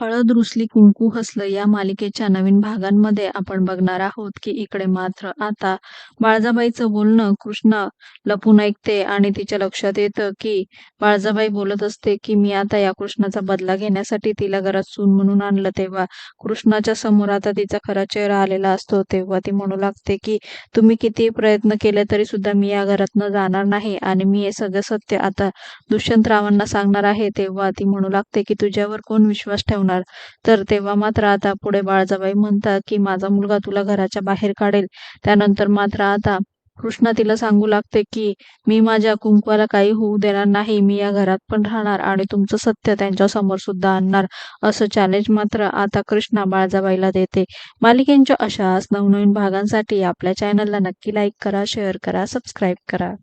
हळद रुसली कुंकू हसलं या मालिकेच्या नवीन भागांमध्ये आपण बघणार आहोत की इकडे मात्र आता बाळजाबाईचं बोलणं कृष्णा लपून ऐकते आणि तिच्या लक्षात येतं की बाळजाबाई बोलत असते की मी आता या कृष्णाचा बदला घेण्यासाठी तिला घरात सून म्हणून आणलं. तेव्हा कृष्णाच्या समोर आता तिचा खरा चेहरा आलेला असतो. तेव्हा ती म्हणू लागते की तुम्ही किती प्रयत्न केले तरी सुद्धा मी या घरातनं जाणार नाही आणि मी हे सगळं सत्य आता दुष्यंतरावांना सांगणार आहे. तेव्हा ती म्हणू लागते की तुझ्यावर कोण विश्वास ठेवणार? तर तेव्हा मात्र आता पुढे बाळजाबाई म्हणतात की माझा मुलगा तुला घराच्या बाहेर काढेल. त्यानंतर मात्र आता कृष्णा तिला सांगू लागते की मी माझ्या कुंकवाला काही होऊ देणार नाही. मी या घरात पण राहणार आणि तुमचं सत्य त्यांच्यासमोर सुद्धा आणणार. असं चॅलेंज मात्र आता कृष्णा बाळजाबाईला देते. मालिकेंच्या अशाच नवनवीन भागांसाठी आपल्या चॅनलला नक्की लाईक करा शेअर करा सबस्क्राईब करा.